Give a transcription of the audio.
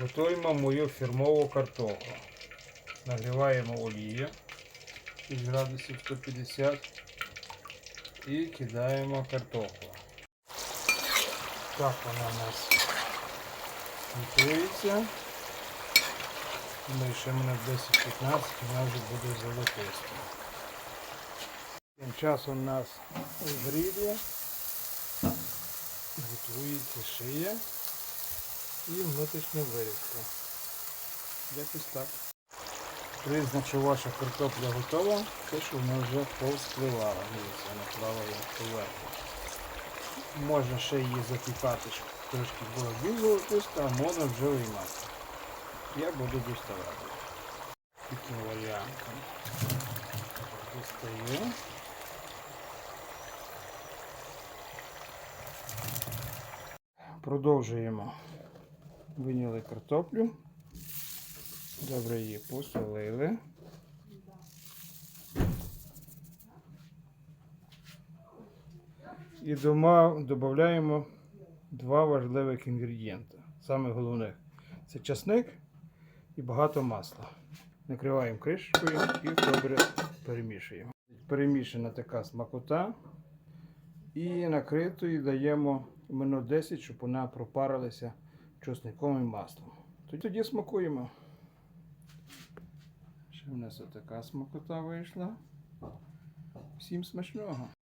Готуємо мою фірмову картоплю. Нагріваємо олію 6 градусів 150 і кидаємо картоплю. Так вона у нас готується. Думаю, ще минут 10-15 вона вже буде золотиста. Тим часом у нас у грилі готується шия і внутрішня вирізка. Якось так. Признак, ваша картопля готова, те, що вона вже повспливала. Дивіться, вона плаває поверху. Можна ще її запікати, щоб трошки було більш золотиста, а можна вже виймати. Я буду доставати. Таким варіантом. Достаю. Продовжуємо. Виняли картоплю. Добре її посолили. І додаємо два важливих інгредієнти. Саме головне це часник і багато масла. Накриваємо кришкою і добре перемішуємо. Перемішана така смакота. І накритою даємо минут 10, щоб вона пропарилася чесником і маслом. Тоді, тоді смакуємо. Ще в нас така смакота вийшла. Всім смачного!